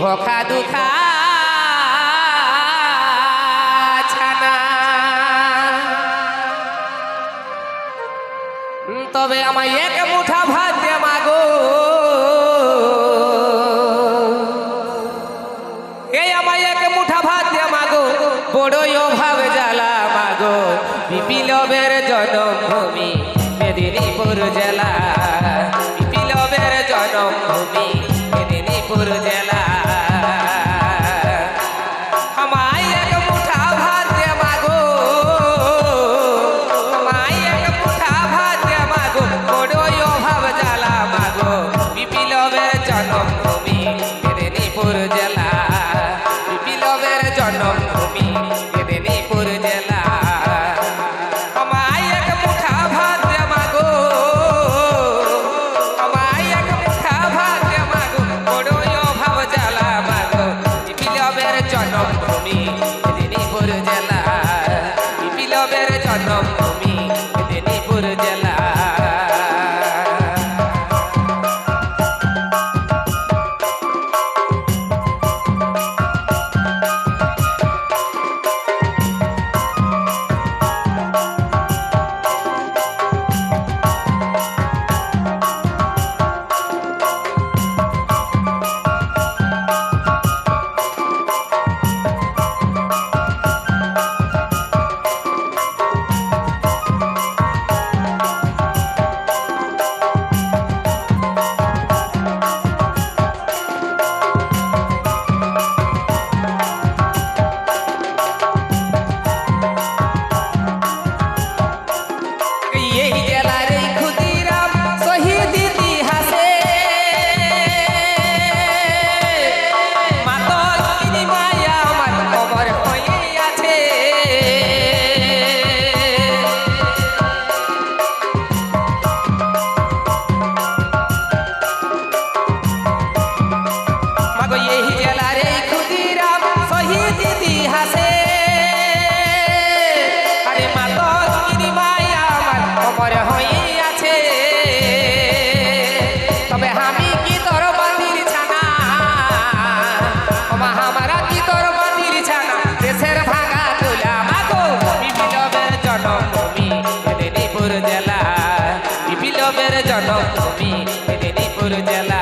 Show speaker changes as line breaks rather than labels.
ভোখা দুখা তবে আমায় এক মুঠা ভাত দে মাগো এই আমায় এক মুঠা ভাত দে মাগো বড়ই অভাব জ্বালা মাগো বিপিলবের জনমভূমি, মেদিনীপুর জেলা। জন্মভূমি, মেদিনীপুর জেলা। বিপ্লবের জন্মভূমি, মেদিনীপুর জেলা। আমায় এক মুখা ভাত মাগো। আমায় এক মুখা ভাত মাগো। বড় অভাব জ্বালা জেলা।